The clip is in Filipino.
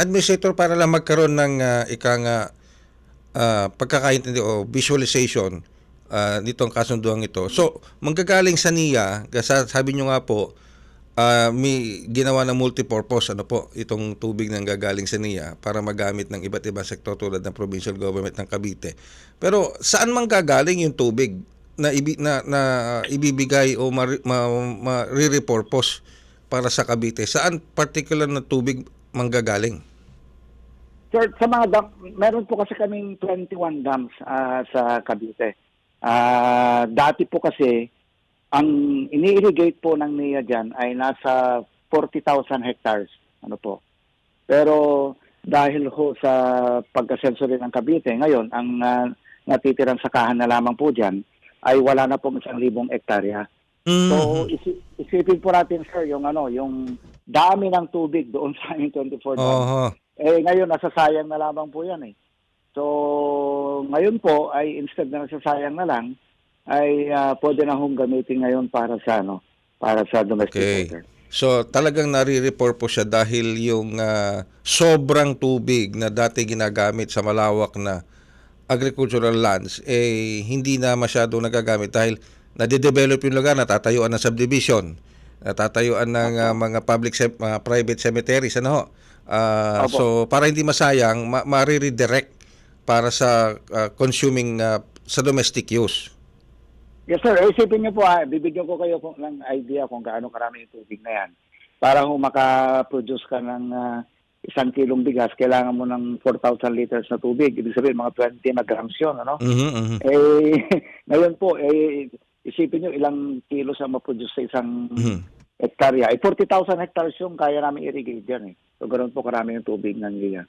Administrator, para lang magkaroon ng uh, ika nga ah, pagkakaintindi o visualization ah, nitong kasunduang ito. So, manggagaling sa NIA, kasi sabi nyo nga po, ah, may ginawa na multipurpose ano po itong tubig na gagaling sa NIA para magamit ng iba't ibang sektor tulad ng provincial government ng Cavite. Pero saan manggagaling yung tubig na, ibi, na, na ibibigay o ma- ma- ma-repurpose para sa Cavite? Saan particular na tubig manggagaling? Sir, sa mga dam, meron po kasi kaming 21 dams ah, sa Cavite. Ah, dati po kasi, ang ini-irrigate po ng NIA dyan ay nasa 40,000 hectares. Ano po. Pero dahil ho sa pagkasenso rin ng Cavite, ngayon, ang ah, natitirang sakahan na lamang po dyan ay wala na po isang libong hektarya. So, isi- isipin po natin, sir, yung ano, yung dami ng tubig doon sa aming 24 dams. Oho. Eh ngayon nasasayang na lamang po 'yan eh. So ngayon po ay instead na nasasayang na lang ay ah, pwede na hong gamitin ngayon para sa ano, para sa domestic Okay. water. So talagang nare-repurpose siya dahil yung ah, sobrang tubig na dati ginagamit sa malawak na agricultural lands eh hindi na masyado nagagamit dahil nade-develop yung lugar, natatayuan ng subdivision, natatayuan ng ah, mga public sem- mga private cemeteries ano ho. Opo. so para hindi masayang, ma- ma-redirect para sa ah, consuming ah, sa domestic use. Yes sir, Eh, isipin niyo po ah, bibigyan ko kayo ng idea kung gaano karami yung tubig na yan. Para kung maka-produce ka ng ah, isang kilong bigas, kailangan mo ng 4,000 liters na tubig. Ibig sabihin, mga 20 na grams yun, ano? Mhm, mhm. Eh, ngayon po, eh, isipin nyo ilang kilos ang maproduce sa isang Mhm. hektarya. Eh, 40,000 hectares yung kaya namin irrigate dyan eh. So, ganoon po karami yung tubig ng liya.